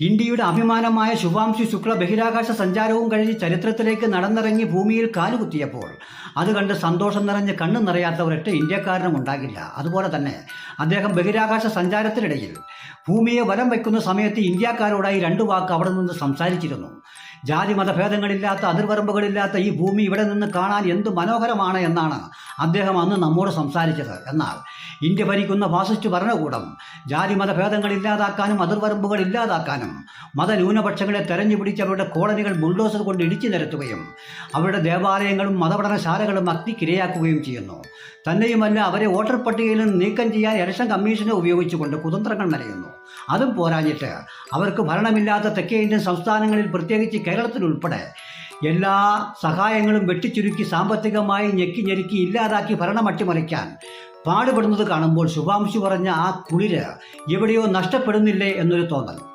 ഇന്ത്യയുടെ അഭിമാനമായ ശുഭാംശി ശുക്ല ബഹിരാകാശ സഞ്ചാരവും കഴിഞ്ഞ് ചരിത്രത്തിലേക്ക് നടന്നിറങ്ങി ഭൂമിയിൽ കാലുകുത്തിയപ്പോൾ അത് കണ്ട് സന്തോഷം നിറഞ്ഞ് കണ്ണു നിറയാത്ത ഇന്ത്യക്കാരനും ഉണ്ടാകില്ല. അതുപോലെ തന്നെ അദ്ദേഹം ബഹിരാകാശ സഞ്ചാരത്തിനിടയിൽ ഭൂമിയെ വലം വയ്ക്കുന്ന സമയത്ത് ഇന്ത്യക്കാരോടായി രണ്ടു വാക്ക് അവിടെ നിന്ന് സംസാരിച്ചിരുന്നു. ജാതി മതഭേദങ്ങളില്ലാത്ത അതിർവരമ്പുകളില്ലാത്ത ഈ ഭൂമി ഇവിടെ നിന്ന് കാണാൻ എന്ത് മനോഹരമാണ് എന്നാണ് അദ്ദേഹം അന്ന് നമ്മോട് സംസാരിച്ചത്. എന്നാൽ ഇന്ത്യ ഭരിക്കുന്ന ഫാസിസ്റ്റ് ഭരണകൂടം ജാതി മതഭേദങ്ങൾ ഇല്ലാതാക്കാനും അതിർവരമ്പുകൾ ഇല്ലാതാക്കാനും മതന്യൂനപക്ഷങ്ങളെ തെരഞ്ഞു പിടിച്ച് അവരുടെ കോളനികൾ ബുൾഡോസർ കൊണ്ട് ഇടിച്ചു നിരത്തുകയും അവരുടെ ദേവാലയങ്ങളും മതപഠനശാലകളും അഗ്നിക്കിരയാക്കുകയും ചെയ്യുന്നു. തന്നെയുമല്ല അവരെ വോട്ടർ പട്ടികയിൽ നിന്ന് നീക്കം ചെയ്യാൻ ഇലക്ഷൻ കമ്മീഷനെ ഉപയോഗിച്ചുകൊണ്ട് കുതന്ത്രങ്ങൾ മെനയുന്നു. അതും പോരാഞ്ഞിട്ട് അവർക്ക് ഭരണമില്ലാത്ത തെക്കേ ഇന്ത്യൻ സംസ്ഥാനങ്ങളിൽ പ്രത്യേകിച്ച് കേരളത്തിലുൾപ്പെടെ എല്ലാ സഹായങ്ങളും വെട്ടിച്ചുരുക്കി സാമ്പത്തികമായി ഞെക്കി ഞെരുക്കി ഇല്ലാതാക്കി ഭരണം അട്ടിമറിക്കാൻ പാടുപെടുന്നത് കാണുമ്പോൾ ശുഭാംശു പറഞ്ഞ ആ കുളിര് എവിടെയോ നഷ്ടപ്പെടുന്നില്ലേ എന്നൊരു തോന്നൽ.